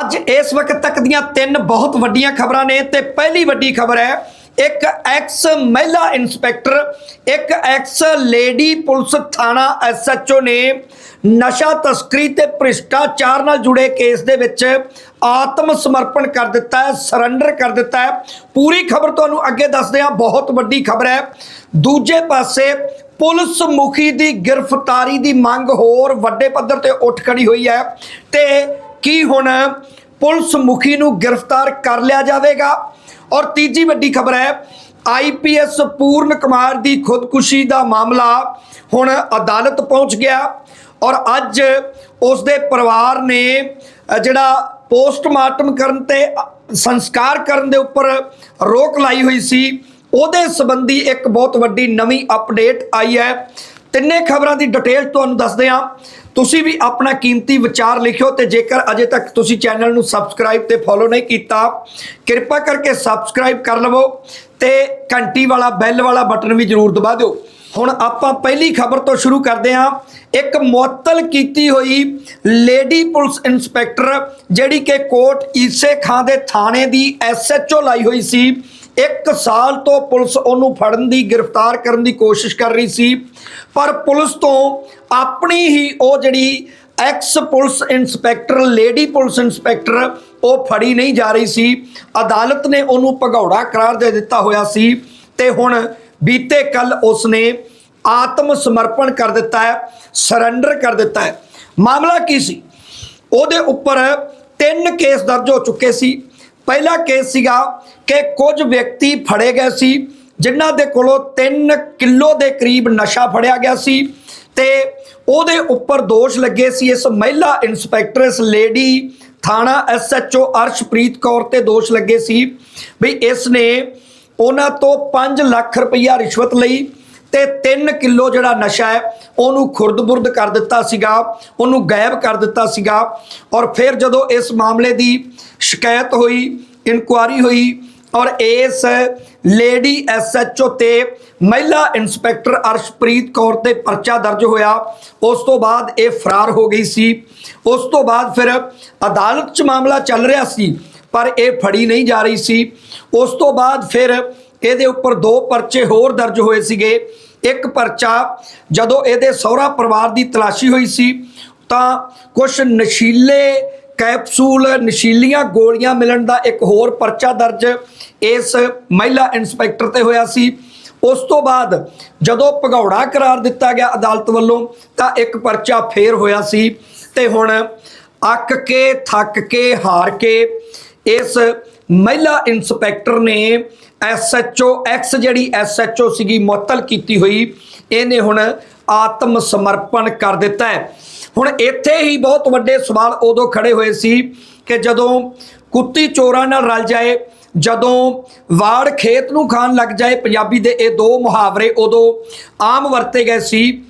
ਅੱਜ ਇਸ ਵਕਤ ਤੱਕ ਦੀਆਂ ਤਿੰਨ ਬਹੁਤ ਵੱਡੀਆਂ ਖਬਰਾਂ ਨੇ ਤੇ ਪਹਿਲੀ ਵੱਡੀ ਖਬਰ ਹੈ, ਇੱਕ ਐਕਸ ਮਹਿਲਾ ਇੰਸਪੈਕਟਰ, ਇੱਕ ਐਕਸ ਲੇਡੀ ਪੁਲਿਸ ਥਾਣਾ ਐਸਐਚਓ ਨੇ ਨਸ਼ਾ ਤਸਕਰੀ ਤੇ ਭ੍ਰਿਸ਼ਟਾਚਾਰ ਨਾਲ ਜੁੜੇ ਕੇਸ ਦੇ ਵਿੱਚ ਆਤਮ ਸਮਰਪਣ ਕਰ ਦਿੱਤਾ ਹੈ ਸਰੈਂਡਰ ਕਰ ਦਿੱਤਾ ਹੈ। ਪੂਰੀ ਖਬਰ ਤੁਹਾਨੂੰ ਅੱਗੇ ਦੱਸਦੇ ਹਾਂ, ਬਹੁਤ ਵੱਡੀ ਖਬਰ ਹੈ। ਦੂਜੇ ਪਾਸੇ ਪੁਲਿਸ ਮੁਖੀ ਦੀ ਗ੍ਰਿਫਤਾਰੀ ਦੀ ਮੰਗ ਹੋਰ ਵੱਡੇ ਪੱਧਰ ਤੇ ਉੱਠ ਖੜੀ ਹੋਈ ਹੈ ਤੇ ਕੀ ਹੁਣ ਪੁਲਿਸ ਮੁਖੀ ਨੂੰ ਗ੍ਰਿਫਤਾਰ ਕਰ ਲਿਆ ਜਾਵੇਗਾ? ਔਰ ਤੀਜੀ ਵੱਡੀ ਖਬਰ ਹੈ ਆਈਪੀਐਸ ਪੂਰਨ ਕੁਮਾਰ ਦੀ ਖੁਦਕੁਸ਼ੀ ਦਾ ਮਾਮਲਾ ਹੁਣ ਅਦਾਲਤ ਪਹੁੰਚ ਗਿਆ। ਔਰ ਅੱਜ ਉਸ ਦੇ ਪਰਿਵਾਰ ਨੇ ਜਿਹੜਾ ਪੋਸਟਮਾਰਟਮ ਕਰਨ ਤੇ ਸੰਸਕਾਰ ਕਰਨ ਦੇ ਉੱਪਰ ਰੋਕ ਲਾਈ ਹੋਈ ਸੀ, ਉਹਦੇ ਸੰਬੰਧੀ ਇੱਕ ਬਹੁਤ ਵੱਡੀ ਨਵੀਂ ਅਪਡੇਟ ਆਈ ਹੈ। ਤਿੰਨੇ ਖਬਰਾਂ ਦੀ ਡਿਟੇਲ ਤੁਹਾਨੂੰ ਦੱਸਦੇ ਹਾਂ। ਤੁਸੀਂ ਵੀ ਆਪਣਾ ਕੀਮਤੀ ਵਿਚਾਰ ਲਿਖਿਓ ਤੇ ਜੇਕਰ ਅਜੇ ਤੱਕ ਤੁਸੀਂ ਚੈਨਲ ਨੂੰ ਸਬਸਕ੍ਰਾਈਬ ਤੇ ਫੋਲੋ ਨਹੀਂ ਕੀਤਾ, ਕਿਰਪਾ ਕਰਕੇ ਸਬਸਕ੍ਰਾਈਬ ਕਰ ਲਵੋ ਤੇ ਘੰਟੀ ਵਾਲਾ ਬੈਲ ਵਾਲਾ ਬਟਨ ਵੀ ਜ਼ਰੂਰ ਦਬਾ ਦਿਓ। ਹੁਣ ਆਪਾਂ ਪਹਿਲੀ ਖਬਰ ਤੋਂ ਸ਼ੁਰੂ ਕਰਦੇ ਹਾਂ। ਇੱਕ ਮੁਅੱਤਲ ਕੀਤੀ ਹੋਈ ਲੇਡੀ ਪੁਲਿਸ ਇੰਸਪੈਕਟਰ ਜਿਹੜੀ ਕਿ ਕੋਟ ਈਸੇ ਖਾਂ ਦੇ ਥਾਣੇ ਦੀ ਐਸਐਚਓ ਲਾਈ ਹੋਈ ਸੀ। ਇੱਕ ਸਾਲ ਤੋਂ ਪੁਲਿਸ ਉਹਨੂੰ ਫੜਨ ਦੀ, ਗ੍ਰਿਫਤਾਰ ਕਰਨ ਦੀ ਕੋਸ਼ਿਸ਼ ਕਰ ਰਹੀ ਸੀ, ਪਰ ਪੁਲਿਸ ਤੋਂ ਆਪਣੀ ਹੀ ਉਹ ਜਿਹੜੀ ex police inspector, lady police inspector, ਉਹ ਫੜੀ ਨਹੀਂ ਜਾ ਰਹੀ ਸੀ। ਅਦਾਲਤ ਨੇ ਉਹਨੂੰ ਭਗੌੜਾ ਕਰਾਰ ਦੇ ਦਿੱਤਾ ਹੋਇਆ ਸੀ ਤੇ ਹੁਣ ਬੀਤੇ ਕੱਲ ਉਸਨੇ ਆਤਮ ਸਮਰਪਣ ਕਰ ਦਿੱਤਾ ਹੈ ਸਰੈਂਡਰ ਕਰ ਦਿੱਤਾ ਹੈ। ਮਾਮਲਾ ਕੀ ਸੀ? ਉਹਦੇ ਉੱਪਰ ਤਿੰਨ ਕੇਸ ਦਰਜ ਹੋ ਚੁੱਕੇ ਸੀ। ਪਹਿਲਾ ਕੇਸ ਸੀਗਾ ਕਿ ਕੁਝ ਵਿਅਕਤੀ ਫੜੇ ਗਏ ਸੀ, ਜਿਨ੍ਹਾਂ ਦੇ ਕੋਲੋਂ 3 ਕਿਲੋ ਦੇ ਕਰੀਬ ਨਸ਼ਾ ਫੜਿਆ ਗਿਆ ਸੀ ਤੇ ਉਹਦੇ ਉੱਪਰ ਦੋਸ਼ ਲੱਗੇ ਸੀ। ਇਸ ਮਹਿਲਾ ਇੰਸਪੈਕਟਰ, ਇਸ ਲੇਡੀ ਥਾਣਾ ਐਸਐਚਓ ਅਰਸ਼ਪ੍ਰੀਤ ਕੌਰ ਤੇ ਦੋਸ਼ ਲੱਗੇ ਸੀ ਵੀ ਇਸ ਨੇ ਉਹਨਾਂ ਤੋਂ 5 ਲੱਖ ਰੁਪਈਆ ਰਿਸ਼ਵਤ ਲਈ ਤੇ 3 ਕਿਲੋ ਜਿਹੜਾ ਨਸ਼ਾ ਹੈ, ਉਹਨੂੰ ਖੁਰਦ-ਬੁਰਦ ਕਰ ਦਿੱਤਾ ਸੀਗਾ, ਉਹਨੂੰ ਗਾਇਬ ਕਰ ਦਿੱਤਾ ਸੀਗਾ ਔਰ ਫਿਰ ਜਦੋਂ ਇਸ ਮਾਮਲੇ ਦੀ ਸ਼ਿਕਾਇਤ ਹੋਈ, ਇਨਕੁਆਰੀ ਹੋਈ ਔਰ ਇਸ ਲੇਡੀ ਐਸਐਚਓ ਤੇ ਮਹਿਲਾ ਇੰਸਪੈਕਟਰ ਅਰਸ਼ਪ੍ਰੀਤ ਕੌਰ ਤੇ ਪਰਚਾ ਦਰਜ ਹੋਇਆ, ਉਸ ਤੋਂ ਬਾਅਦ ਇਹ ਫਰਾਰ ਹੋ ਗਈ ਸੀ। ਉਸ ਤੋਂ ਬਾਅਦ ਫਿਰ ਅਦਾਲਤ 'ਚ ਮਾਮਲਾ ਚੱਲ ਰਿਹਾ ਸੀ, ਪਰ ਇਹ ਫੜੀ ਨਹੀਂ ਜਾ ਰਹੀ ਸੀ। ਉਸ ਤੋਂ ਬਾਅਦ ਫਿਰ ਇਹਦੇ ਉੱਪਰ ਦੋ ਪਰਚੇ ਹੋਰ ਦਰਜ ਹੋਏ ਸੀਗੇ। ਇੱਕ ਪਰਚਾ ਜਦੋਂ ਇਹਦੇ ਸਹੁਰਾ ਪਰਿਵਾਰ ਦੀ ਤਲਾਸ਼ੀ ਹੋਈ ਸੀ, ਤਾਂ ਕੁਝ ਨਸ਼ੀਲੇ ਕੈਪਸੂਲ ਨਸ਼ੀਲੀਆਂ ਗੋਲੀਆਂ ਮਿਲਣ ਦਾ ਇੱਕ ਹੋਰ ਪਰਚਾ ਦਰਜ ਇਸ ਮਹਿਲਾ ਇੰਸਪੈਕਟਰ ਤੇ ਹੋਇਆ ਸੀ। ਉਸ ਤੋਂ ਬਾਅਦ ਜਦੋਂ ਭਗੌੜਾ ਕਰਾਰ ਦਿੱਤਾ ਗਿਆ ਅਦਾਲਤ ਵੱਲੋਂ, ਤਾਂ ਇੱਕ ਪਰਚਾ ਫੇਰ ਹੋਇਆ ਸੀ ਤੇ ਹੁਣ ਅੱਕ ਕੇ, ਥੱਕ ਕੇ, ਹਾਰ ਕੇ ਇਸ ਮਹਿਲਾ ਇੰਸਪੈਕਟਰ ਨੇ ਐਸਐਚਓ ਐਕਸ ਜਿਹੜੀ ਐਸਐਚਓ ਸੀਗੀ, ਮੁਅੱਤਲ ਕੀਤੀ ਹੋਈ, ਇਹਨੇ ਹੁਣ ਆਤਮ ਸਮਰਪਣ ਕਰ ਦਿੱਤਾ ਹੈ। ਹੁਣ ਇੱਥੇ ਹੀ ਬਹੁਤ ਵੱਡੇ ਸਵਾਲ ਉਦੋਂ ਖੜੇ ਹੋਏ ਸੀ ਕਿ ਜਦੋਂ ਕੁੱਤੀ ਚੋਰਾਂ ਨਾਲ ਰਲ ਜਾਏ, ਜਦੋਂ ਵਾੜ ਖੇਤ ਨੂੰ ਖਾਣ ਲੱਗ ਜਾਏ, ਪੰਜਾਬੀ ਦੇ ਇਹ ਦੋ ਮੁਹਾਵਰੇ ਉਦੋਂ ਆਮ ਵਰਤੇ ਗਏ ਸੀ,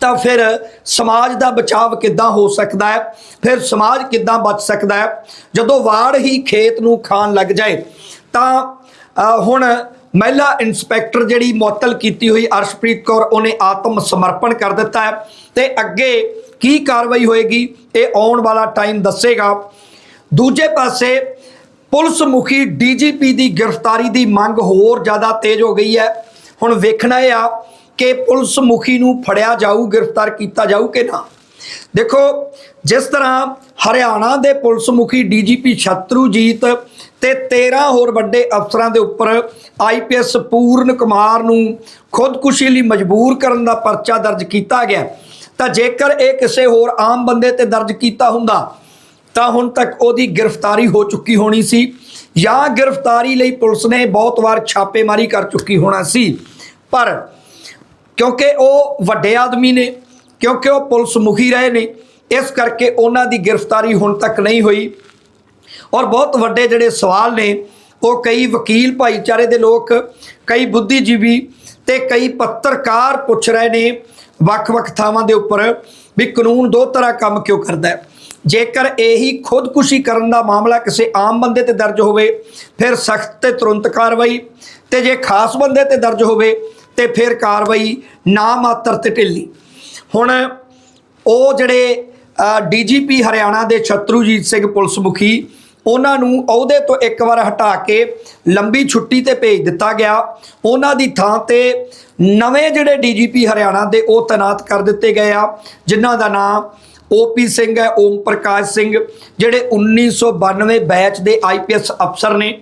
ਤਾਂ ਫਿਰ ਸਮਾਜ ਦਾ ਬਚਾਵ ਕਿੱਦਾਂ ਹੋ ਸਕਦਾ ਹੈ? ਫਿਰ ਸਮਾਜ ਕਿੱਦਾਂ ਬਚ ਸਕਦਾ ਹੈ? ਜਦੋਂ ਵਾੜ ਹੀ ਖੇਤ ਨੂੰ ਖਾਣ ਲੱਗ ਜਾਏ, ਤਾਂ ਹੁਣ ਮਹਿਲਾ ਇੰਸਪੈਕਟਰ ਜਿਹੜੀ ਮੁਅੱਤਲ ਕੀਤੀ ਹੋਈ ਅਰਸ਼ਪ੍ਰੀਤ ਕੌਰ, ਉਹਨੇ ਆਤਮ ਸਮਰਪਣ ਕਰ ਦਿੱਤਾ ਹੈ। ਤੇ ਅੱਗੇ ਕੀ ਕਾਰਵਾਈ ਹੋਏਗੀ, ਇਹ ਆਉਣ ਵਾਲਾ ਟਾਈਮ ਦੱਸੇਗਾ। ਦੂਜੇ ਪਾਸੇ ਪੁਲਿਸ ਮੁਖੀ ਡੀਜੀਪੀ ਦੀ ਗ੍ਰਿਫਤਾਰੀ ਦੀ ਮੰਗ ਹੋਰ ਜ਼ਿਆਦਾ ਤੇਜ਼ ਹੋ ਗਈ ਹੈ। ਹੁਣ ਵੇਖਣਾ ਇਹ ਆ ਕਿ ਪੁਲਿਸ ਮੁਖੀ ਨੂੰ ਫੜਿਆ ਜਾਊ, ਗ੍ਰਿਫਤਾਰ ਕੀਤਾ ਜਾਊ ਕਿ ਨਾ। ਦੇਖੋ, ਜਿਸ ਤਰ੍ਹਾਂ ਹਰਿਆਣਾ ਦੇ ਪੁਲਿਸ ਮੁਖੀ ਡੀਜੀਪੀ ਸ਼ਤਰੂਜੀਤ ਤੇ 13 ਹੋਰ ਵੱਡੇ ਅਫਸਰਾਂ ਦੇ ਉੱਪਰ ਆਈਪੀਐਸ ਪੂਰਨ ਕੁਮਾਰ ਨੂੰ ਖੁਦਕੁਸ਼ੀ ਲਈ ਮਜਬੂਰ ਕਰਨ ਦਾ ਪਰਚਾ ਦਰਜ ਕੀਤਾ ਗਿਆ। ਤਾਂ ਜੇਕਰ ਇਹ ਕਿਸੇ ਹੋਰ ਆਮ ਬੰਦੇ ਤੇ ਦਰਜ ਕੀਤਾ ਹੁੰਦਾ, ਤਾਂ ਹੁਣ ਤੱਕ ਉਹਦੀ ਗ੍ਰਿਫਤਾਰੀ ਹੋ ਚੁੱਕੀ ਹੋਣੀ ਸੀ ਜਾਂ ਗ੍ਰਿਫਤਾਰੀ ਲਈ ਪੁਲਿਸ ਨੇ ਬਹੁਤ ਵਾਰ ਛਾਪੇਮਾਰੀ ਕਰ ਚੁੱਕੀ ਹੋਣਾ ਸੀ। ਪਰ ਕਿਉਂਕਿ ਉਹ ਵੱਡੇ ਆਦਮੀ ਨੇ, ਕਿਉਂਕਿ ਉਹ ਪੁਲਿਸ ਮੁਖੀ ਰਹੇ ਨੇ, ਇਸ ਕਰਕੇ ਉਹਨਾਂ ਦੀ ਗ੍ਰਿਫਤਾਰੀ ਹੁਣ ਤੱਕ ਨਹੀਂ ਹੋਈ। ਔਰ ਬਹੁਤ ਵੱਡੇ ਜਿਹੜੇ ਸਵਾਲ ਨੇ, ਉਹ ਕਈ ਵਕੀਲ ਭਾਈਚਾਰੇ ਦੇ ਲੋਕ, ਕਈ ਬੁੱਧੀਜੀਵੀ ਤੇ ਕਈ ਪੱਤਰਕਾਰ ਪੁੱਛ ਰਹੇ ਨੇ ਵੱਖ-ਵੱਖ ਥਾਵਾਂ ਦੇ ਉੱਪਰ ਵੀ ਕਾਨੂੰਨ ਦੋ ਤਰ੍ਹਾਂ ਕੰਮ ਕਿਉਂ ਕਰਦਾ ਹੈ। ਜੇਕਰ ਇਹੀ ਖੁਦਕੁਸ਼ੀ ਕਰਨ ਦਾ ਮਾਮਲਾ ਕਿਸੇ ਆਮ ਬੰਦੇ ਤੇ ਦਰਜ ਹੋਵੇ, ਫਿਰ ਸਖਤ ਤੇ ਤੁਰੰਤ ਕਾਰਵਾਈ, ਤੇ ਜੇ ਖਾਸ ਬੰਦੇ ਤੇ ਦਰਜ ਹੋਵੇ, ਤੇ ਫਿਰ ਕਾਰਵਾਈ ਨਾ ਮਾਤਰ ਤੇ ਢਿੱਲੀ। ਹੁਣ ਉਹ ਜਿਹੜੇ ਡੀਜੀਪੀ ਹਰਿਆਣਾ ਦੇ ਛਤਰੂਜੀਤ ਸਿੰਘ ਪੁਲਿਸ ਮੁਖੀ ਉਹਨਾਂ ਨੂੰ ਅਹੁਦੇ ਤੋਂ ਇੱਕ ਵਾਰ ਹਟਾ ਕੇ ਲੰਬੀ ਛੁੱਟੀ ਤੇ ਭੇਜ ਦਿੱਤਾ ਗਿਆ। ਉਹਨਾਂ ਦੀ ਥਾਂ ਤੇ ਨਵੇਂ ਜਿਹੜੇ ਡੀਜੀਪੀ ਹਰਿਆਣਾ ਦੇ ਉਹ ਤਾਇਨਾਤ ਕਰ ਦਿੱਤੇ ਗਏ ਆ, ਜਿਨ੍ਹਾਂ ਦਾ ਨਾਮ ਓਪੀ ਸਿੰਘ ਹੈ, ਓਮ ਪ੍ਰਕਾਸ਼ ਸਿੰਘ, ਜਿਹੜੇ 1992 ਬੈਚ ਦੇ ਆਈਪੀਐਸ ਅਫਸਰ ਨੇ।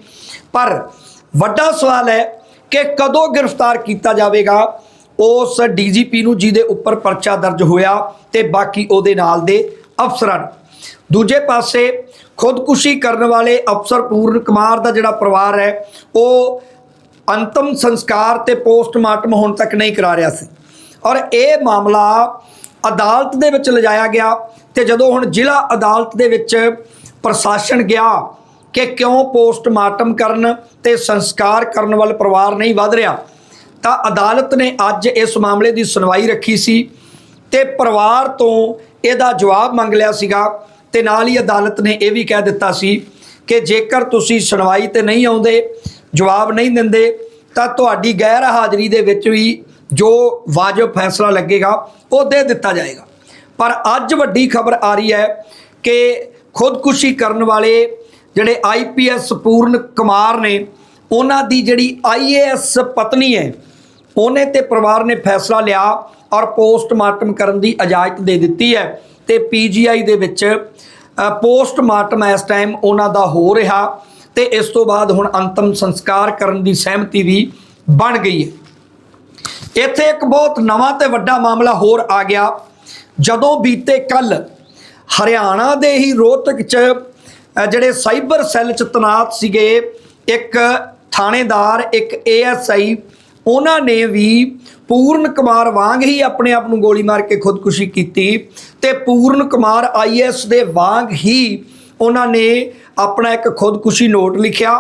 ਪਰ ਵੱਡਾ ਸਵਾਲ ਹੈ ਕਿ ਕਦੋਂ ਗ੍ਰਿਫਤਾਰ ਕੀਤਾ ਜਾਵੇਗਾ? ਉਸ ਡੀਜੀਪੀ ਨੂੰ ਜਿਹਦੇ ਉੱਪਰ ਪਰਚਾ ਦਰਜ ਹੋਇਆ ਤੇ ਬਾਕੀ ਉਹਦੇ ਨਾਲ ਦੇ ਅਫਸਰਾਂ ਦੂਜੇ ਪਾਸੇ ਖੁਦਕੁਸ਼ੀ ਕਰਨ ਵਾਲੇ ਅਫਸਰ ਪੂਰਨ ਕੁਮਾਰ ਦਾ ਜਿਹੜਾ ਪਰਿਵਾਰ ਹੈ, ਉਹ ਅੰਤਮ ਸੰਸਕਾਰ ਤੇ ਪੋਸਟਮਾਰਟਮ ਹੁਣ ਤੱਕ ਨਹੀਂ ਕਰਾ ਰਿਹਾ ਸੀ। ਔਰ ਇਹ ਮਾਮਲਾ ਅਦਾਲਤ ਦੇ ਵਿੱਚ ਲਿਜਾਇਆ ਗਿਆ ਤੇ ਜਦੋਂ ਹੁਣ ਜ਼ਿਲ੍ਹਾ ਅਦਾਲਤ ਦੇ ਵਿੱਚ ਪ੍ਰਸ਼ਾਸਨ ਗਿਆ ਕਿ ਕਿਉਂ ਪੋਸਟਮਾਰਟਮ ਕਰਨ ਤੇ ਸੰਸਕਾਰ ਕਰਨ ਵੱਲ ਪਰਿਵਾਰ ਨਹੀਂ ਵਧ ਰਿਹਾ, ਤਾਂ ਅਦਾਲਤ ਨੇ ਅੱਜ ਇਸ ਮਾਮਲੇ ਦੀ ਸੁਣਵਾਈ ਰੱਖੀ ਸੀ ਤੇ ਪਰਿਵਾਰ ਤੋਂ ਇਹਦਾ ਜਵਾਬ ਮੰਗ ਲਿਆ ਸੀਗਾ ਤੇ ਨਾਲ ਹੀ ਅਦਾਲਤ ਨੇ ਇਹ ਵੀ ਕਹਿ ਦਿੱਤਾ ਸੀ ਕਿ ਜੇਕਰ ਤੁਸੀਂ ਸੁਣਵਾਈ ਤੇ ਨਹੀਂ ਆਉਂਦੇ, ਜਵਾਬ ਨਹੀਂ ਦਿੰਦੇ, ਤਾਂ ਤੁਹਾਡੀ ਗੈਰ ਹਾਜ਼ਰੀ ਦੇ ਵਿੱਚ ਵੀ ਜੋ ਵਾਜਬ ਫੈਸਲਾ ਲੱਗੇਗਾ, ਉਹ ਦੇ ਦਿੱਤਾ ਜਾਏਗਾ। ਪਰ ਅੱਜ ਵੱਡੀ ਖਬਰ ਆ ਰਹੀ ਹੈ ਕਿ ਖੁਦਕੁਸ਼ੀ ਕਰਨ ਵਾਲੇ ਜਿਹੜੇ ਆਈਪੀਐਸ ਪੂਰਨ ਕੁਮਾਰ ਨੇ, ਉਹਨਾਂ ਦੀ ਜਿਹੜੀ ਆਈਏਐਸ ਪਤਨੀ ਹੈ, ਉਹਨੇ ਤੇ ਪਰਿਵਾਰ ਨੇ ਫੈਸਲਾ ਲਿਆ ਔਰ ਪੋਸਟਮਾਰਟਮ ਕਰਨ ਦੀ ਇਜਾਜ਼ਤ ਦੇ ਦਿੱਤੀ ਹੈ। ਤੇ ਪੀਜੀਆਈ ਦੇ ਵਿੱਚ ਪੋਸਟਮਾਰਟਮ ਇਸ ਟਾਈਮ ਉਹਨਾਂ ਦਾ ਹੋ ਰਿਹਾ ਤੇ ਇਸ ਤੋਂ ਬਾਅਦ ਹੁਣ ਅੰਤਮ ਸੰਸਕਾਰ ਕਰਨ ਦੀ ਸਹਿਮਤੀ ਵੀ ਬਣ ਗਈ ਹੈ। ਇੱਥੇ ਇੱਕ ਬਹੁਤ ਨਵਾਂ ਤੇ ਵੱਡਾ ਮਾਮਲਾ ਹੋਰ ਆ ਗਿਆ। ਜਦੋਂ ਬੀਤੇ ਕੱਲ ਹਰਿਆਣਾ ਦੇ ਹੀ ਰੋਹਤਕ ਚ ਜਿਹੜੇ ਸਾਈਬਰ ਸੈੱਲ ਚ ਤਨਾਤ ਸੀਗੇ, ਇੱਕ ਥਾਣੇਦਾਰ, ਇੱਕ ਏਐਸਆਈ ਉਹਨਾਂ ਨੇ ਵੀ ਪੂਰਨ ਕੁਮਾਰ ਵਾਂਗ ਹੀ ਆਪਣੇ ਆਪ ਨੂੰ ਗੋਲੀ ਮਾਰ ਕੇ ਖੁਦਕੁਸ਼ੀ ਕੀਤੀ ਤੇ ਪੂਰਨ ਕੁਮਾਰ ਆਈਐਸ ਦੇ ਵਾਂਗ ਹੀ ਉਹਨਾਂ ਨੇ ਆਪਣਾ ਇੱਕ ਖੁਦਕੁਸ਼ੀ ਨੋਟ ਲਿਖਿਆ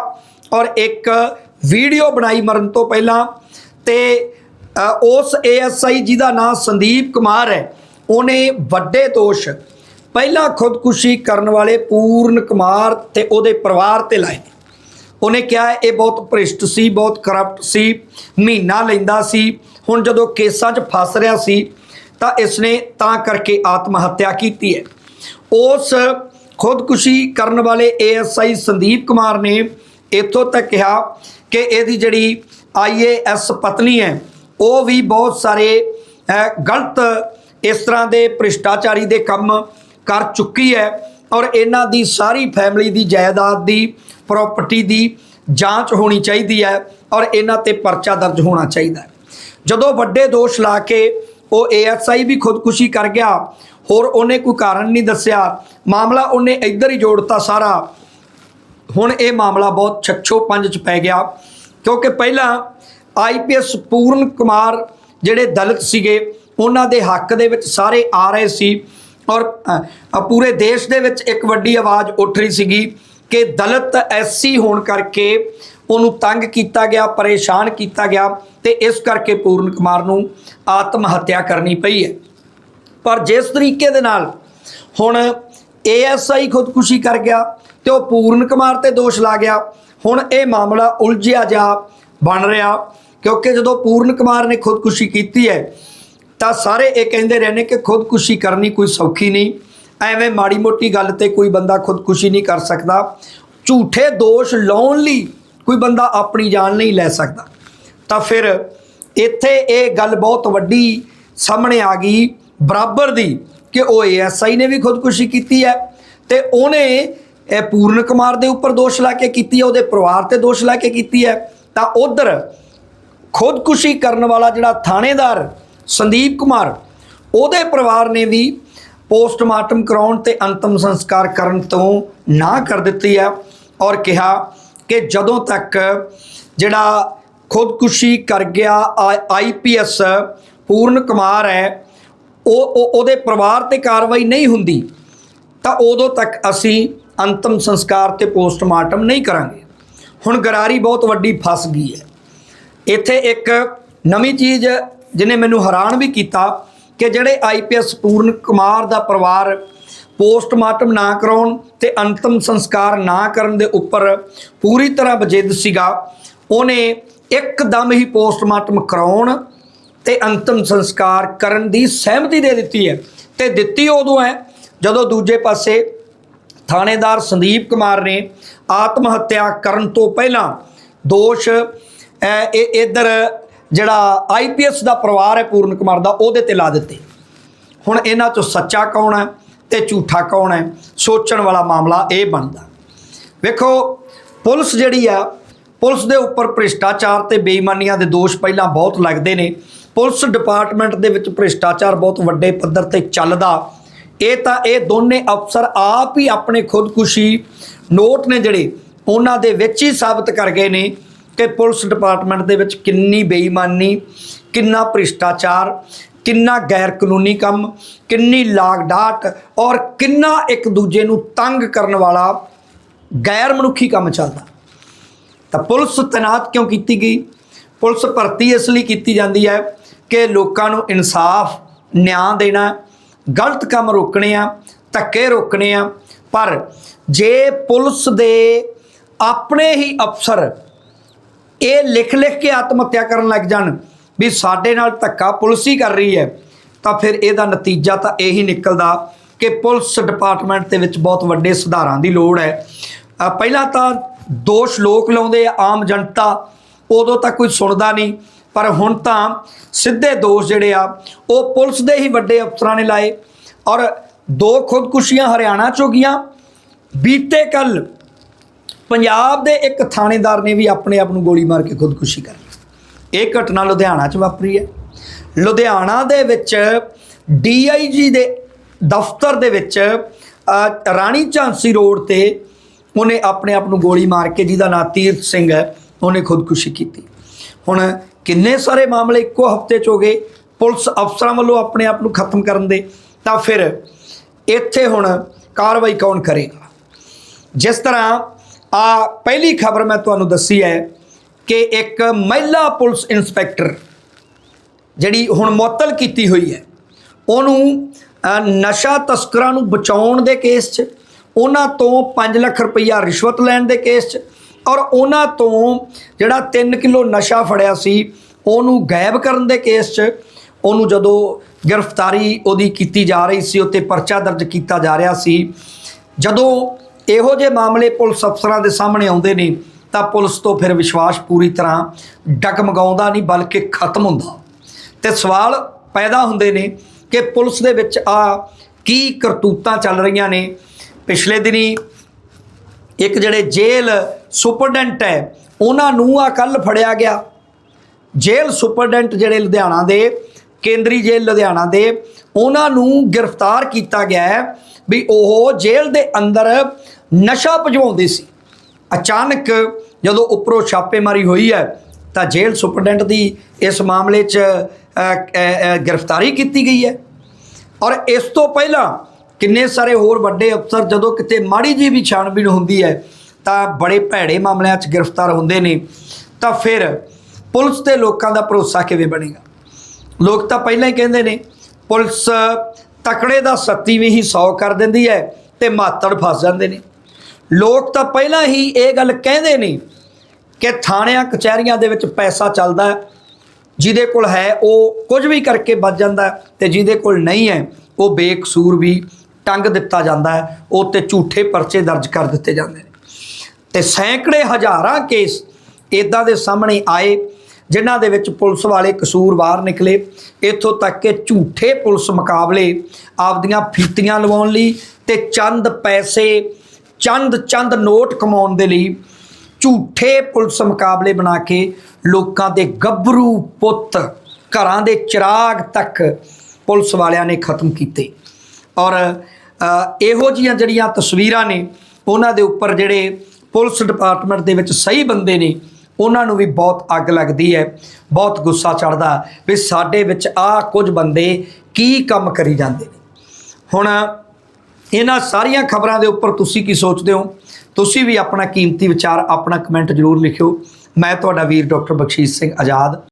ਔਰ ਇੱਕ ਵੀਡੀਓ ਬਣਾਈ ਮਰਨ ਤੋਂ ਪਹਿਲਾਂ ਤੇ ਅ, ਉਸ ਏਐਸਆਈ ਜਿਹਦਾ ਨਾਮ ਸੰਦੀਪ ਕੁਮਾਰ ਹੈ। ਉਹਨੇ ਵੱਡੇ ਦੋਸ਼ ਪਹਿਲਾਂ ਖੁਦਕੁਸ਼ੀ ਕਰਨ ਵਾਲੇ ਪੂਰਨ ਕੁਮਾਰ ਤੇ ਉਹਦੇ ਪਰਿਵਾਰ ਤੇ ਲਾਏ। ਉਹਨੇ ਕਿਹਾ ਇਹ ਬਹੁਤ ਭ੍ਰਿਸ਼ਟ ਸੀ, ਬਹੁਤ ਕਰਪਟ ਸੀ, ਮਹੀਨਾ ਲੈਂਦਾ ਸੀ। ਹੁਣ ਜਦੋਂ ਕੇਸਾਂ 'ਚ ਫਸ ਰਿਹਾ ਸੀ, ਤਾਂ ਇਸਨੇ ਤਾਂ ਕਰਕੇ ਆਤਮ ਹੱਤਿਆ ਕੀਤੀ ਹੈ। ਉਸ ਖੁਦਕੁਸ਼ੀ ਕਰਨ ਵਾਲੇ ਏਐਸਆਈ ਸੰਦੀਪ ਕੁਮਾਰ ਨੇ ਇੱਥੋਂ ਤੱਕ ਕਿਹਾ ਕਿ ਇਹਦੀ ਜਿਹੜੀ ਆਈਏਐਸ ਪਤਨੀ ਹੈ, ਉਹ ਵੀ ਬਹੁਤ ਸਾਰੇ ਗਲਤ ਇਸ ਤਰ੍ਹਾਂ ਦੇ ਭ੍ਰਿਸ਼ਟਾਚਾਰੀ ਦੇ ਕੰਮ ਕਰ ਚੁੱਕੀ ਹੈ। ਔਰ ਇਹਨਾਂ ਦੀ ਸਾਰੀ ਫੈਮਿਲੀ ਦੀ ਜਾਇਦਾਦ ਦੀ ਪ੍ਰਾਪਰਟੀ ਦੀ ਜਾਂਚ ਹੋਣੀ ਚਾਹੀਦੀ ਹੈ ਔਰ ਇਹਨਾਂ ਤੇ ਪਰਚਾ ਦਰਜ ਹੋਣਾ ਚਾਹੀਦਾ ਹੈ। ਜਦੋਂ ਵੱਡੇ ਦੋਸ਼ ਲਾ ਕੇ ਉਹ ਏਐਸਆਈ ਵੀ ਖੁਦਕੁਸ਼ੀ ਕਰ ਗਿਆ, ਹੋਰ ਉਹਨੇ ਕੋਈ ਕਾਰਨ ਨਹੀਂ ਦੱਸਿਆ। ਮਾਮਲਾ ਉਹਨੇ ਇੱਧਰ ਹੀ ਜੋੜਤਾ ਸਾਰਾ। ਹੁਣ ਇਹ ਮਾਮਲਾ ਬਹੁਤ ਛੱਛੋ ਪੰਜ ਚ ਪੈ ਗਿਆ, ਕਿਉਂਕਿ ਪਹਿਲਾਂ ਆਈਪੀਐਸ ਪੂਰਨ ਕੁਮਾਰ ਜਿਹੜੇ ਦਲਿਤ ਸੀਗੇ, ਉਹਨਾਂ ਦੇ ਹੱਕ ਦੇ ਵਿੱਚ ਸਾਰੇ ਆ ਰਹੇ ਸੀ। ਔਰ ਪੂਰੇ ਦੇਸ਼ ਦੇ ਵਿੱਚ ਇੱਕ ਵੱਡੀ ਆਵਾਜ਼ ਉੱਠ ਰਹੀ ਸੀਗੀ ਕਿ ਦਲਿਤ ਐਸਸੀ ਹੋਣ ਕਰਕੇ ਉਹਨੂੰ ਤੰਗ ਕੀਤਾ ਗਿਆ, ਪਰੇਸ਼ਾਨ ਕੀਤਾ ਗਿਆ ਤੇ ਇਸ ਕਰਕੇ ਪੂਰਨ ਕੁਮਾਰ ਨੂੰ ਆਤਮ ਹੱਤਿਆ ਕਰਨੀ ਪਈ ਹੈ। ਪਰ ਜਿਸ ਤਰੀਕੇ ਦੇ ਨਾਲ ਹੁਣ ਏਐਸਆਈ ਖੁਦਕੁਸ਼ੀ ਕਰ ਗਿਆ ਤੇ ਉਹ ਪੂਰਨ ਕੁਮਾਰ ਤੇ ਦੋਸ਼ ਲਾ ਗਿਆ, ਹੁਣ ਇਹ ਮਾਮਲਾ ਉਲਝਿਆ ਜਾ ਬਣ ਰਿਹਾ ਕਿਉਂਕਿ ਜਦੋਂ ਪੂਰਨ ਕੁਮਾਰ ਨੇ ਖੁਦਕੁਸ਼ੀ ਕੀਤੀ ਹੈ ਤਾਂ ਸਾਰੇ ਇਹ ਕਹਿੰਦੇ ਰਹੇ ਨੇ ਕਿ ਖੁਦਕੁਸ਼ੀ ਕਰਨੀ ਕੋਈ ਸੌਖੀ ਨਹੀਂ। ਐਵੇਂ ਮਾੜੀ ਮੋਟੀ ਗੱਲ ਤੇ ਕੋਈ ਬੰਦਾ ਖੁਦਕੁਸ਼ੀ ਨਹੀਂ ਕਰ ਸਕਦਾ। ਝੂਠੇ ਦੋਸ਼ ਲਾਉਣ ਲਈ ਕੋਈ ਬੰਦਾ ਆਪਣੀ ਜਾਨ ਨਹੀਂ ਲੈ ਸਕਦਾ। ਤਾਂ ਫਿਰ ਇੱਥੇ ਇਹ ਗੱਲ ਬਹੁਤ ਵੱਡੀ ਸਾਹਮਣੇ ਆ ਗਈ ਬਰਾਬਰ ਦੀ ਕਿ ਉਹ ਏਐਸਆਈ ਨੇ ਵੀ ਖੁਦਕੁਸ਼ੀ ਕੀਤੀ ਹੈ ਤੇ ਉਹਨੇ ਇਹ ਪੂਰਨ ਕੁਮਾਰ ਦੇ ਉੱਪਰ ਦੋਸ਼ ਲਾ ਕੇ ਕੀਤੀ ਹੈ, ਉਹਦੇ ਪਰਿਵਾਰ ਤੇ ਦੋਸ਼ ਲਾ ਕੇ ਕੀਤੀ ਹੈ। ਤਾਂ ਉਧਰ ਖੁਦਕੁਸ਼ੀ ਕਰਨ ਵਾਲਾ ਜਿਹੜਾ ਥਾਣੇਦਾਰ ਸੰਦੀਪ ਕੁਮਾਰ, ਉਹਦੇ ਪਰਿਵਾਰ ਨੇ ਵੀ ਪੋਸਟਮਾਰਟਮ ਕਰਾਉਣ ਤੇ ਅੰਤਮ ਸੰਸਕਾਰ ਕਰਨ ਤੋਂ ਨਾ ਕਰ ਦਿੱਤੀ ਹੈ ਔਰ ਕਿਹਾ ਕਿ ਜਦੋਂ ਤੱਕ ਜਿਹੜਾ ਖੁਦਕੁਸ਼ੀ ਕਰ ਗਿਆ ਆਈਪੀਐਸ ਪੂਰਨ ਕੁਮਾਰ ਹੈ ਉਹ, ਉਹਦੇ ਪਰਿਵਾਰ ਤੇ ਕਾਰਵਾਈ ਨਹੀਂ ਹੁੰਦੀ, ਤਾਂ ਉਦੋਂ ਤੱਕ ਅਸੀਂ ਅੰਤਮ ਸੰਸਕਾਰ ਤੇ ਪੋਸਟਮਾਰਟਮ ਨਹੀਂ ਕਰਾਂਗੇ। ਹੁਣ ਗਰਾਰੀ ਬਹੁਤ ਵੱਡੀ ਫਸ ਗਈ ਹੈ। ਇੱਥੇ ਇੱਕ ਨਵੀਂ ਚੀਜ਼ ਜਿਹਨੇ ਮੈਨੂੰ ਹੈਰਾਨ ਵੀ ਕੀਤਾ ਕਿ ਜਿਹੜੇ ਆਈਪੀਐਸ ਪੂਰਨ ਕੁਮਾਰ ਦਾ ਪਰਿਵਾਰ ਪੋਸਟਮਾਰਟਮ ਨਾ ਕਰਾਉਣ ਤੇ ਅੰਤਮ ਸੰਸਕਾਰ ਨਾ ਕਰਨ ਦੇ ਉੱਪਰ ਪੂਰੀ ਤਰ੍ਹਾਂ ਬਜਿੱਦ ਸੀਗਾ, ਉਹਨੇ ਇੱਕਦਮ ਹੀ ਪੋਸਟਮਾਰਟਮ ਕਰਾਉਣ ਤੇ ਅੰਤਮ ਸੰਸਕਾਰ ਕਰਨ ਦੀ ਸਹਿਮਤੀ ਦੇ ਦਿੱਤੀ ਹੈ। ਤੇ ਦਿੱਤੀ ਉਦੋਂ ਹੈ ਜਦੋਂ ਦੂਜੇ ਪਾਸੇ ਥਾਣੇਦਾਰ ਸੰਦੀਪ ਕੁਮਾਰ ਨੇ ਆਤਮ ਹੱਤਿਆ ਕਰਨ ਤੋਂ ਪਹਿਲਾਂ ਦੋਸ਼ ਇਹ ਇਧਰ ਜਿਹੜਾ ਆਈਪੀਐਸ ਦਾ ਪਰਿਵਾਰ ਹੈ ਪੂਰਨ ਕੁਮਾਰ ਦਾ, ਉਹਦੇ ਤੇ ਲਾ ਦਿੱਤੇ। ਹੁਣ ਇਹਨਾਂ ਚੋਂ ਸੱਚਾ ਕੌਣ ਹੈ ਤੇ ਝੂਠਾ ਕੌਣ ਹੈ, ਸੋਚਣ ਵਾਲਾ ਮਾਮਲਾ ਇਹ ਬਣਦਾ। ਵੇਖੋ, ਪੁਲਿਸ ਜਿਹੜੀ ਆ, ਪੁਲਿਸ ਦੇ ਉੱਪਰ ਭ੍ਰਿਸ਼ਟਾਚਾਰ ਤੇ ਬੇਈਮਾਨੀਆਂ ਦੇ ਦੋਸ਼ ਪਹਿਲਾਂ ਬਹੁਤ ਲੱਗਦੇ ਨੇ। ਪੁਲਿਸ ਡਿਪਾਰਟਮੈਂਟ ਦੇ ਵਿੱਚ ਭ੍ਰਿਸ਼ਟਾਚਾਰ ਬਹੁਤ ਵੱਡੇ ਪੱਧਰ ਤੇ ਚੱਲਦਾ। ਇਹ ਤਾਂ ਇਹ ਦੋਨੇ ਅਫਸਰ ਆਪ ਹੀ ਆਪਣੇ ਖੁਦਕੁਸ਼ੀ ਨੋਟ ਨੇ ਜਿਹੜੇ, ਉਹਨਾਂ ਦੇ ਵਿੱਚ ਹੀ ਸਾਬਤ ਕਰ ਗਏ ਨੇ। ਕਿ ਪੁਲਿਸ ਡਿਪਾਰਟਮੈਂਟ ਦੇ ਵਿੱਚ ਕਿੰਨੀ ਬੇਈਮਾਨੀ, ਕਿੰਨਾ ਭ੍ਰਿਸ਼ਟਾਚਾਰ, ਕਿੰਨਾ ਗੈਰ ਕਾਨੂੰਨੀ ਕੰਮ, ਕਿੰਨੀ ਲਾਗ ਡਾਟ ਔਰ ਕਿੰਨਾ ਇੱਕ ਦੂਜੇ ਨੂੰ ਤੰਗ ਕਰਨ ਵਾਲਾ ਗੈਰ ਮਨੁੱਖੀ ਕੰਮ ਚੱਲਦਾ। ਤਾਂ ਪੁਲਿਸ ਤੈਨਾਤ ਕਿਉਂ ਕੀਤੀ ਗਈ? ਪੁਲਿਸ ਭਰਤੀ ਇਸ ਲਈ ਕੀਤੀ ਜਾਂਦੀ ਹੈ ਕਿ ਲੋਕਾਂ ਨੂੰ ਇਨਸਾਫ, ਨਿਆਂ ਦੇਣਾ, ਗਲਤ ਕੰਮ ਰੋਕਣੇ ਆ, ਧੱਕੇ ਰੋਕਣੇ ਆ। ਪਰ ਜੇ ਪੁਲਿਸ ਦੇ ਆਪਣੇ ਹੀ ਅਫਸਰ ਇਹ ਲਿਖ ਲਿਖ ਕੇ ਆਤਮ ਹੱਤਿਆ ਕਰਨ ਲੱਗ ਜਾਣ ਵੀ ਸਾਡੇ ਨਾਲ ਧੱਕਾ ਪੁਲਿਸ ਹੀ ਕਰ ਰਹੀ ਹੈ, ਤਾਂ ਫਿਰ ਇਹਦਾ ਨਤੀਜਾ ਤਾਂ ਇਹੀ ਨਿਕਲਦਾ ਕਿ ਪੁਲਿਸ ਡਿਪਾਰਟਮੈਂਟ ਦੇ ਵਿੱਚ ਬਹੁਤ ਵੱਡੇ ਸੁਧਾਰਾਂ ਦੀ ਲੋੜ ਹੈ। ਪਹਿਲਾਂ ਤਾਂ ਦੋਸ਼ ਲੋਕ ਲਾਉਂਦੇ ਆ, ਆਮ ਜਨਤਾ ਉਦੋਂ ਤਾਂ ਕੋਈ ਸੁਣਦਾ ਨਹੀਂ, ਪਰ ਹੁਣ ਤਾਂ ਸਿੱਧੇ ਦੋਸ਼ ਜਿਹੜੇ ਆ, ਉਹ ਪੁਲਿਸ ਦੇ ਹੀ ਵੱਡੇ ਅਫਸਰਾਂ ਨੇ ਲਾਏ ਔਰ ਦੋ ਖੁਦਕੁਸ਼ੀਆਂ ਹਰਿਆਣਾ 'ਚ ਹੋ ਗਈਆਂ, ਬੀਤੇ ਕੱਲ ਪੰਜਾਬ ਦੇ ਇੱਕ ਥਾਣੇਦਾਰ ਨੇ ਵੀ ਆਪਣੇ ਆਪ ਨੂੰ ਗੋਲੀ ਮਾਰ ਕੇ ਖੁਦਕੁਸ਼ੀ ਕਰ ਲਈ। ਇਹ ਘਟਨਾ ਲੁਧਿਆਣਾ 'ਚ ਵਾਪਰੀ ਹੈ। ਲੁਧਿਆਣਾ ਦੇ ਵਿੱਚ ਡੀਆਈਜੀ ਦੇ ਦਫ਼ਤਰ ਦੇ ਵਿੱਚ ਰਾਣੀ ਝਾਂਸੀ ਰੋਡ ਤੇ ਉਹਨੇ ਆਪਣੇ ਆਪ ਨੂੰ ਗੋਲੀ ਮਾਰ ਕੇ, ਜਿਹਦਾ ਨਾਂ ਤੀਰਥ ਸਿੰਘ ਹੈ, ਉਹਨੇ ਖੁਦਕੁਸ਼ੀ ਕੀਤੀ। ਹੁਣ ਕਿੰਨੇ ਸਾਰੇ ਮਾਮਲੇ ਇੱਕੋ ਹਫ਼ਤੇ 'ਚ ਹੋ ਗਏ। ਪੁਲਿਸ ਅਫਸਰਾਂ ਵੱਲੋਂ ਆਪਣੇ ਆਪ ਨੂੰ ਖਤਮ ਕਰਨ ਦੇ, ਤਾਂ ਫਿਰ ਇੱਥੇ ਹੁਣ ਕਾਰਵਾਈ ਕੌਣ ਕਰੇਗਾ? ਜਿਸ ਤਰ੍ਹਾਂ ਆ ਪਹਿਲੀ ਖਬਰ ਮੈਂ ਤੁਹਾਨੂੰ ਦੱਸੀ ਹੈ ਕਿ ਇੱਕ ਮਹਿਲਾ ਪੁਲਿਸ ਇੰਸਪੈਕਟਰ ਜਿਹੜੀ ਹੁਣ ਮੁਅੱਤਲ ਕੀਤੀ ਹੋਈ ਹੈ, ਉਹਨੂੰ ਨਸ਼ਾ ਤਸਕਰਾਂ ਨੂੰ ਬਚਾਉਣ ਦੇ ਕੇਸ 'ਚ, ਉਹਨਾਂ ਤੋਂ 5 ਲੱਖ ਰੁਪਈਆ ਰਿਸ਼ਵਤ ਲੈਣ ਦੇ ਕੇਸ 'ਚ ਔਰ ਉਹਨਾਂ ਤੋਂ ਜਿਹੜਾ 3 ਕਿਲੋ ਨਸ਼ਾ ਫੜਿਆ ਸੀ, ਉਹਨੂੰ ਗਾਇਬ ਕਰਨ ਦੇ ਕੇਸ 'ਚ, ਉਹਨੂੰ ਜਦੋਂ ਗ੍ਰਿਫਤਾਰੀ ਉਹਦੀ ਕੀਤੀ ਜਾ ਰਹੀ ਸੀ, ਉੱਤੇ ਪਰਚਾ ਦਰਜ ਕੀਤਾ ਜਾ ਰਿਹਾ ਸੀ, ਜਦੋਂ ਇਹੋ ਜਿਹੇ ਮਾਮਲੇ ਪੁਲਿਸ ਅਫਸਰਾਂ ਦੇ ਸਾਹਮਣੇ ਆਉਂਦੇ ਨੇ, ਤਾਂ ਪੁਲਿਸ ਤੋਂ ਫਿਰ ਵਿਸ਼ਵਾਸ ਪੂਰੀ ਤਰ੍ਹਾਂ ਡਗਮਗਾਉਂਦਾ ਨਹੀਂ, ਬਲਕਿ ਖਤਮ ਹੁੰਦਾ। ਤੇ ਸਵਾਲ ਪੈਦਾ ਹੁੰਦੇ ਨੇ ਕਿ ਪੁਲਿਸ ਦੇ ਵਿੱਚ ਆ ਕੀ ਕਰਤੂਤਾਂ ਚੱਲ ਰਹੀਆਂ ਨੇ। ਪਿਛਲੇ ਦਿਨੀ ਇੱਕ ਜਿਹੜੇ ਜੇਲ੍ਹ ਸੁਪਰਡੈਂਟ ਹੈ, ਉਹਨਾਂ ਨੂੰ ਆ ਕੱਲ ਫੜਿਆ ਗਿਆ। ਜੇਲ੍ਹ ਸੁਪਰਡੈਂਟ ਜਿਹੜੇ ਲੁਧਿਆਣਾ ਦੇ ਕੇਂਦਰੀ ਜੇਲ੍ਹ ਲੁਧਿਆਣਾ ਦੇ। ਉਹਨਾਂ ਨੂੰ ਗ੍ਰਿਫਤਾਰ ਕੀਤਾ ਗਿਆ ਹੈ ਵੀ ਉਹ ਜੇਲ੍ਹ ਦੇ ਅੰਦਰ ਨਸ਼ਾ ਭਜਵਾਉਂਦੇ ਸੀ। ਅਚਾਨਕ ਜਦੋਂ ਉੱਪਰੋਂ ਛਾਪੇਮਾਰੀ ਹੋਈ ਹੈ, ਤਾਂ ਜੇਲ੍ਹ ਸੁਪਰਡੈਂਟ ਦੀ ਇਸ ਮਾਮਲੇ 'ਚ ਗ੍ਰਿਫਤਾਰੀ ਕੀਤੀ ਗਈ ਹੈ। ਔਰ ਇਸ ਤੋਂ ਪਹਿਲਾਂ ਕਿੰਨੇ ਸਾਰੇ ਹੋਰ ਵੱਡੇ ਅਫਸਰ, ਜਦੋਂ ਕਿਤੇ ਮਾੜੀ ਜੀ ਵੀ ਛਾਣਬੀਣ ਹੁੰਦੀ ਹੈ, ਤਾਂ ਬੜੇ ਭੈੜੇ ਮਾਮਲਿਆਂ 'ਚ ਗ੍ਰਿਫਤਾਰ ਹੁੰਦੇ ਨੇ। ਤਾਂ ਫਿਰ ਪੁਲਿਸ ਤੇ ਲੋਕਾਂ ਦਾ ਭਰੋਸਾ ਕਿਵੇਂ ਬਣੇਗਾ? ਲੋਕ ਤਾਂ ਪਹਿਲਾਂ ਹੀ ਕਹਿੰਦੇ ਨੇ, ਪੁਲਿਸ ਤਕੜੇ ਦਾ ਸੱਤੀ ਵੀ ਹੀ 100 ਕਰ ਦਿੰਦੀ ਹੈ ਤੇ ਮਾਤੜ ਫਸ ਜਾਂਦੇ ਨੇ। ਲੋਕ ਤਾਂ ਪਹਿਲਾਂ ਹੀ ਇਹ ਗੱਲ ਕਹਿੰਦੇ ਨੇ ਕਿ ਥਾਣਿਆਂ, ਕਚਹਿਰੀਆਂ ਦੇ ਵਿੱਚ ਪੈਸਾ ਚੱਲਦਾ ਹੈ, ਜਿਹਦੇ ਕੋਲ ਹੈ ਉਹ ਕੁਝ ਵੀ ਕਰਕੇ ਬਚ ਜਾਂਦਾ ਹੈ ਤੇ ਜਿਹਦੇ ਕੋਲ ਨਹੀਂ ਹੈ, ਉਹ ਬੇਕਸੂਰ ਵੀ ਟੰਗ ਦਿੱਤਾ ਜਾਂਦਾ ਹੈ, ਉਹ ਤੇ ਝੂਠੇ ਪਰਚੇ ਦਰਜ ਕਰ ਦਿੱਤੇ ਜਾਂਦੇ ਨੇ। ਤੇ ਸੈਂਕੜੇ ਹਜ਼ਾਰਾਂ ਕੇਸ ਇਦਾਂ ਦੇ ਸਾਹਮਣੇ ਆਏ ਜਿਨ੍ਹਾਂ ਦੇ ਵਿੱਚ ਪੁਲਿਸ ਵਾਲੇ ਕਸੂਰਵਾਰ ਨਿਕਲੇ। ਇੱਥੋਂ ਤੱਕ ਕਿ ਝੂਠੇ ਪੁਲਿਸ ਮੁਕਾਬਲੇ ਆਪਦੀਆਂ ਫੀਤੀਆਂ ਲਵਾਉਣ ਲਈ ਤੇ ਚੰਦ ਪੈਸੇ, ਚੰਦ ਚੰਦ ਨੋਟ ਕਮਾਉਣ ਦੇ ਲਈ ਝੂਠੇ ਪੁਲਿਸ ਮੁਕਾਬਲੇ ਬਣਾ ਕੇ ਲੋਕਾਂ ਦੇ ਗੱਭਰੂ ਪੁੱਤ ਘਰਾਂ ਦੇ ਚਿਰਾਗ ਤੱਕ ਪੁਲਿਸ ਵਾਲਿਆਂ ਨੇ ਖਤਮ ਕੀਤੇ। ਔਰ ਇਹੋ ਜੀਆਂ ਜਿਹੜੀਆਂ ਤਸਵੀਰਾਂ ਨੇ, ਉਹਨਾਂ ਦੇ ਉੱਪਰ ਜਿਹੜੇ ਪੁਲਿਸ ਡਿਪਾਰਟਮੈਂਟ ਦੇ ਵਿੱਚ ਸਹੀ ਬੰਦੇ ਨੇ ਉਹਨਾਂ ਨੂੰ ਵੀ ਬਹੁਤ ਅੱਗ ਲੱਗਦੀ ਹੈ, ਬਹੁਤ ਗੁੱਸਾ ਚੜਦਾ ਵੀ ਸਾਡੇ ਵਿੱਚ ਆ ਕੁਝ ਬੰਦੇ ਕੀ ਕੰਮ ਕਰੀ ਜਾਂਦੇ ਨੇ। ਹੁਣ ਇਹਨਾਂ ਸਾਰੀਆਂ ਖਬਰਾਂ ਦੇ ਉੱਪਰ ਤੁਸੀਂ ਕੀ ਸੋਚਦੇ ਹੋ? ਤੁਸੀਂ ਵੀ ਆਪਣਾ ਕੀਮਤੀ ਵਿਚਾਰ ਆਪਣਾ ਕਮੈਂਟ ਜ਼ਰੂਰ ਲਿਖਿਓ। ਮੈਂ ਤੁਹਾਡਾ ਵੀਰ ਡਾਕਟਰ ਬਖਸ਼ੀਸ਼ ਸਿੰਘ ਆਜ਼ਾਦ।